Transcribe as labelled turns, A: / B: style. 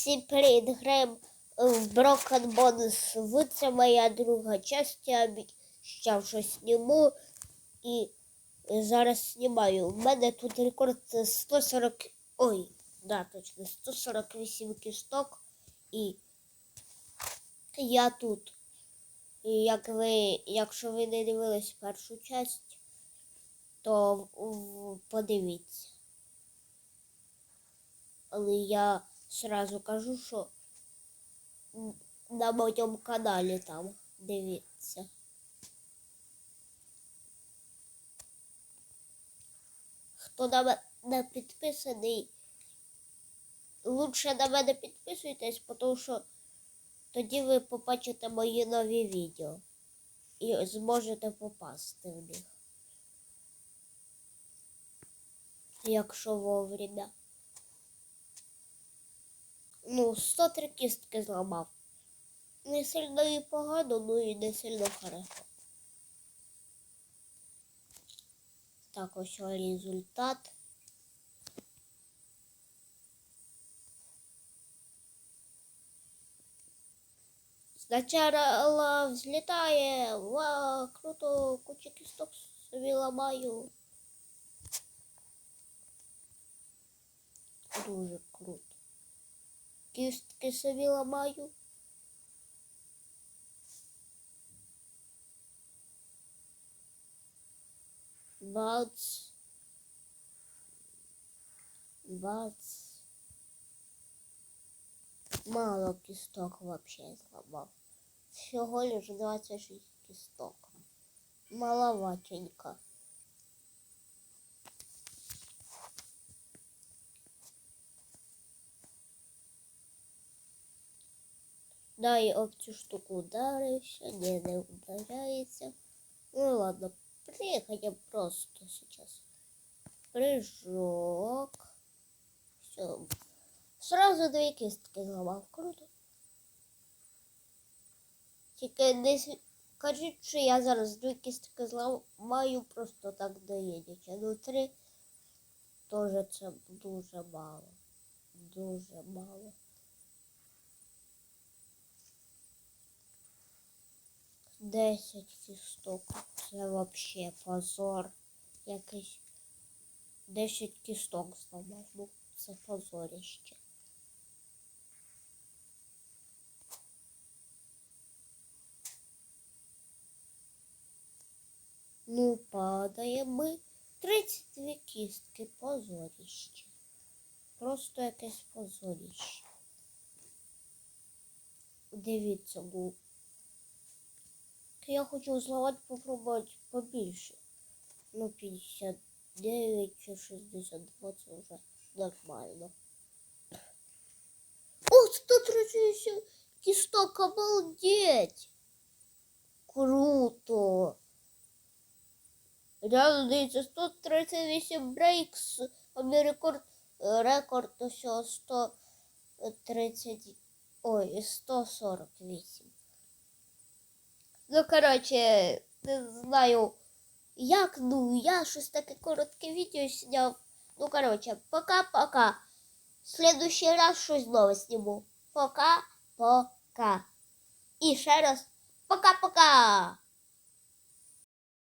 A: Всім привіт, граємо в Broken Bonus В. Це моя друга часть. Я що зніму. І зараз знімаю. У мене тут рекорд 140. Ой, да, точно, 148 кісток. І я тут. І як ви, якщо ви не дивились першу часть, то подивіться. Але я сразу кажу, що на моєму каналі там дивіться. Хто на мене підписаний, лучше на мене підписуйтесь, тому що тоді ви побачите мої нові відео і зможете попасти в них. Якщо вовремя. Ну, 103 кістки зламав. Не сильно і погано, ну і не сильно хорошо. Так, ось результат. Сначала взлетає. Ва, круто, куча кісток собі ламаю. Дуже круто. Кістки собі ламаю. Бац. Бац. Мало кісток вообще зламав. Всього лиш 26 кісток. Маловатенько. Дай об цю штуку ударився, не, не ударяється. Ну ладно, приехали просто сейчас. Прыжок. Все. Сразу дві кістки зламав. Круто. Тільки не кажіть, що я зараз дві кістки зламаю просто так доїдячи. Ну три теж це дуже мало. Дуже мало. Десять кісток. Це вообще позор. Якийсь. Десять кісток зламав. Ну, це позоріще. Ну, падаємо ми. 32 кістки. Позоріще. Просто якесь позоріще. Дивіться, ну. Я хочу зламати попробувати побільше. Ну, 59 чи 62 це вже нормально. О, 138 кісток, обалдеть! Круто! Реально, дивіться, 138 брейкс, а мій рекорд, е, рекорд усього 130, ой, 148. Ну, коротше, не знаю, як, ну, я щось таке коротке відео зняв. Ну, коротше, пока-пока. В следующий раз щось нове сніму. Пока-пока. І ще раз пока-пока.